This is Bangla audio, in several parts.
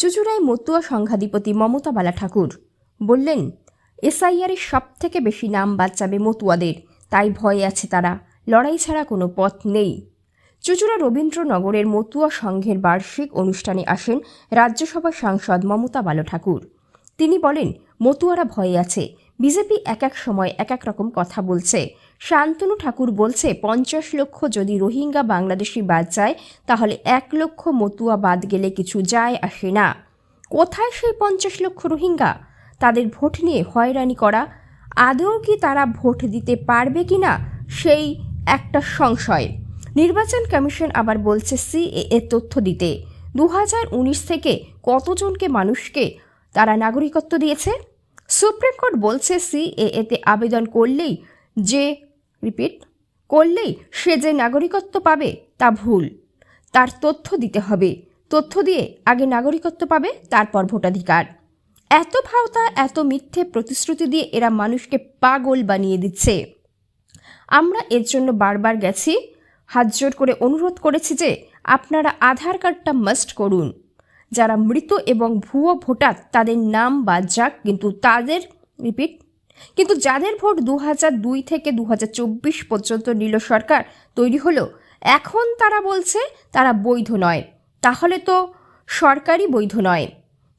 চুচুড়ায় মতুয়া সংঘাধিপতি মমতা বালা ঠাকুর। বললেন এসআইআরের সব থেকে বেশি নাম বাঁচাবে মতুয়াদের, তাই ভয়ে আছে তারা, লড়াই ছাড়া কোনো পথ নেই। চুচুড়া রবীন্দ্রনগরের মতুয়া সংঘের বার্ষিক অনুষ্ঠানে আসেন রাজ্যসভা সাংসদ মমতা বালো ঠাকুর। তিনি বলেন, মতুয়ারা ভয়ে আছে বিজেপি এক এক সময় এক এক রকম কথা বলছে। শান্তনু ঠাকুর বলছে, পঞ্চাশ লক্ষ যদি রোহিঙ্গা বাংলাদেশি বাদ যায়, তাহলে এক লক্ষ মতুয়া বাদ গেলে কিছু যায় আসে না। কোথায় সেই পঞ্চাশ লক্ষ রোহিঙ্গা? তাদের ভোট নিয়ে হয়রানি করা। আদৌ কি তারা ভোট দিতে পারবে কি না, সেই একটা সংশয়। নির্বাচন কমিশন আবার বলছে, সিএএ তথ্য দিতে। দু হাজার উনিশ থেকে কতজনকে মানুষকে তারা নাগরিকত্ব দিয়েছে? সুপ্রিম কোর্ট বলছে সিএএতে আবেদন করলেই যে, রিপিট, করলেই সে যে নাগরিকত্ব পাবে তা ভুল। তার তথ্য দিতে হবে। তথ্য দিয়ে আগে নাগরিকত্ব পাবে, তারপর ভোটাধিকার। এত ভাওতা, এত মিথ্যে প্রতিশ্রুতি দিয়ে এরা মানুষকে পাগল বানিয়ে দিচ্ছে। আমরা এর জন্য বারবার গেছি। হাত জোর করে অনুরোধ করেছি যে আপনারা আধার কার্ডটা মাস্ট করুন। যারা মৃত এবং ভুয়ো ভোটার, তাদের নাম বাদ যাক কিন্তু তাদের, রিপিট, কিন্তু যাদের ভোট দু দুই থেকে দু পর্যন্ত নিল সরকার, তৈরি হলো। এখন তারা বলছে তারা বৈধ নয়। তাহলে তো সরকারই বৈধ নয়।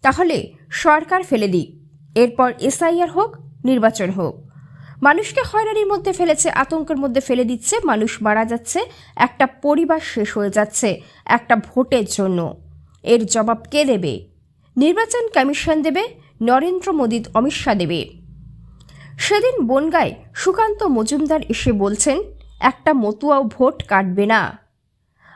তাহলে সরকার ফেলে দিক। এরপর এসআইআর হোক, নির্বাচন হোক। মানুষকে হয়রানির মধ্যে ফেলেছে, আতঙ্কের মধ্যে ফেলে দিচ্ছে, মানুষ মারা যাচ্ছে, একটা পরিবার শেষ হয়ে যাচ্ছে, একটা ভোটের জন্য। এর জবাব কে দেবে? নির্বাচন কমিশন দেবে, নরেন্দ্র মোদী, অমিত শাহ দেবে। সেদিন বনগায় সুকান্ত মজুমদার এসে বলছেন, একটা মতুয়াও ভোট কাটবে না।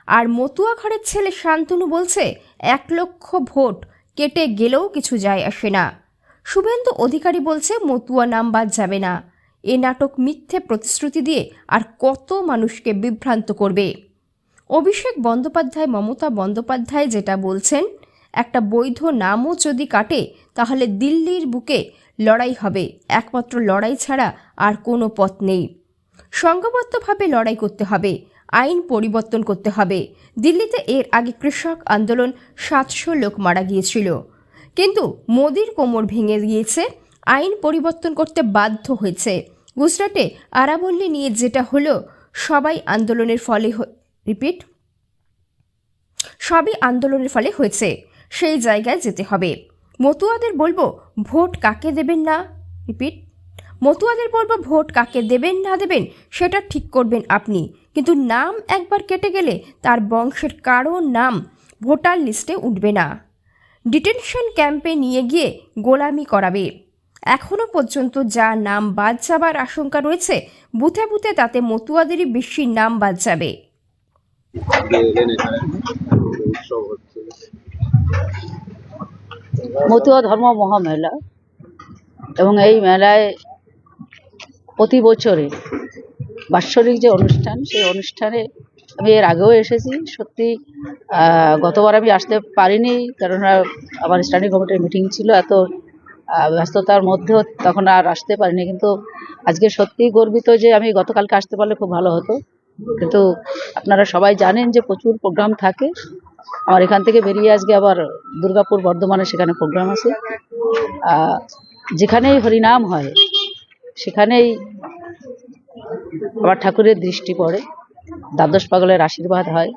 আর মতুয়া ঘরের ছেলে শান্তনু বলছে, এক লক্ষ ভোট কেটে গেলেও কিছু যায় আসে না। শুভেন্দু অধিকারী বলছে, মতুয়া নাম বাদ যাবে না। এ নাটক মিথ্যে প্রতিশ্রুতি দিয়ে আর কত মানুষকে বিভ্রান্ত করবে? অভিষেক বন্দ্যোপাধ্যায়, মমতা বন্দ্যোপাধ্যায় যেটা বলছেন, একটা বৈধ নামও যদি কাটে, তাহলে দিল্লির বুকে লড়াই হবে। একমাত্র লড়াই ছাড়া আর কোনো পথ নেই। সংঘবদ্ধভাবে লড়াই করতে হবে, আইন পরিবর্তন করতে হবে। দিল্লিতে এর আগে কৃষক আন্দোলন সাতশো লোক মারা গিয়েছিল। কিন্তু মোদির কোমর ভেঙে গিয়েছে, আইন পরিবর্তন করতে বাধ্য হয়েছে। গুজরাটে আরাবল্লী নিয়ে যেটা হলো, সবাই আন্দোলনের ফলে রিপিট। সবই আন্দোলনের ফলে হয়েছে, সেই জায়গায় যেতে হবে। মতুয়াদের বলব, ভোট কাকে দেবেন না? রিপিট। মতুয়াদের বলব, ভোট কাকে দেবেন না দেবেন, সেটা ঠিক করবেন আপনি। কিন্তু নাম একবার কেটে গেলে তার বংশের কারও নাম ভোটার লিস্টে উঠবে না। ডিটেনশন ক্যাম্পে নিয়ে গিয়ে গোলামি করাবে। এখনও পর্যন্ত যা নাম বাদ যাবার আশঙ্কা রয়েছে, বুথে বুথে তাতে মতুয়াদেরই বেশি নাম বাদ যাবে। মতুয়া ধর্ম মহামেলা এবং এই মেলায় প্রতি বছরে বাৎসরিক যে অনুষ্ঠান, সেই অনুষ্ঠানে আমি এর আগেও এসেছি। সত্যি গতবার আমি আসতে পারিনি কেননা আমার স্ট্যান্ডিং কমিটির মিটিং ছিল এত ব্যস্ততার মধ্যেও তখন আর আসতে পারিনি। কিন্তু আজকে সত্যিই গর্বিত যে আমি গতকালকে আসতে পারলে খুব ভালো হতো। কিন্তু আপনারা সবাই জানেন যে প্রচুর প্রোগ্রাম থাকে। আমার এখান থেকে বেরিয়ে আজকে আবার দুর্গাপুর, বর্ধমানে সেখানে প্রোগ্রাম আছে। যেখানেই হরিনাম হয়, সেখানেই আমার ঠাকুরের দৃষ্টি পড়ে, দ্বাদশ পাগলের আশীর্বাদ হয়।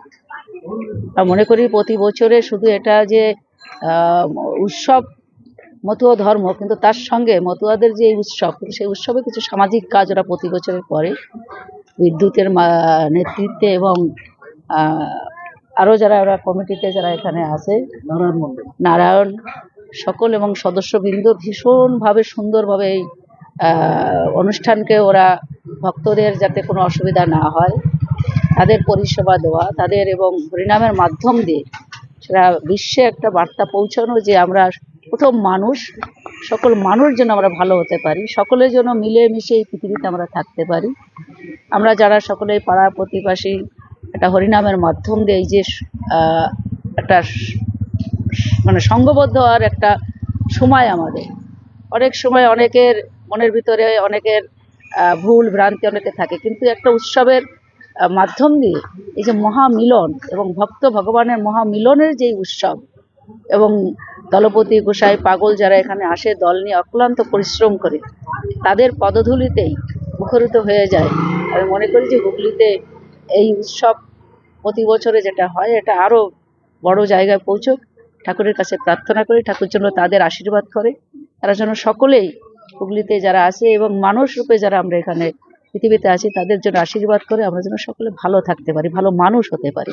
আর মনে করি প্রতি বছরে শুধু এটা যে উৎসব মতুয়া ধর্ম, কিন্তু তার সঙ্গে মতুয়াদের যে উৎসব, সেই উৎসবে কিছু সামাজিক কাজ ওরা প্রতি বছরে করে। বিদ্যুতের নেতৃত্বে এবং আরও যারা ওরা কমিটিতে যারা এখানে আছে নারায়ণ সকল এবং সদস্যবৃন্দ ভীষণভাবে সুন্দরভাবে এই অনুষ্ঠানকে ওরা ভক্তদের যাতে কোনো অসুবিধা না হয় তাদের পরিষেবা দেওয়া তাদের এবং হরিনামের মাধ্যম দিয়ে সেটা বিশ্বে একটা বার্তা পৌঁছানো যে আমরা প্রথম মানুষ সকল মানুষ যেন আমরা ভালো হতে পারি সকলের জন্য মিলেমিশে এই পৃথিবীতে আমরা থাকতে পারি। আমরা যারা সকলে পাড়া প্রতিবাসী, একটা হরিনামের মাধ্যম দিয়ে এই যে একটা মানে সঙ্গবদ্ধ আর একটা সময় আমাদের। অনেক সময় অনেকের মনের ভিতরে অনেকের ভুল, ভ্রান্তি অনেকে থাকে, কিন্তু একটা উৎসবের মাধ্যম দিয়ে এই যে মহামিলন এবং ভক্ত ভগবানের মহামিলনের যে উৎসব এবং দলপতি গোসাই পাগল যারা এখানে আসে, দল নিয়ে অক্লান্ত পরিশ্রম করে, তাদের পদধূলিতেই মুখরিত হয়ে যায়। আমি মনে করি যে হুগলিতে এই উৎসব প্রতি বছরে যেটা হয়, এটা আরও বড় জায়গায় পৌঁছক। ঠাকুরের কাছে প্রার্থনা করি, ঠাকুর জন্য তাদের আশীর্বাদ করে। তারা যেন সকলেই হুগলিতে যারা আছে এবং মানুষ রূপে যারা আমরা এখানে পৃথিবীতে আছি, তাদের জন্য আশীর্বাদ করে আমরা যেন সকলে ভালো থাকতে পারি, ভালো মানুষ হতে পারি।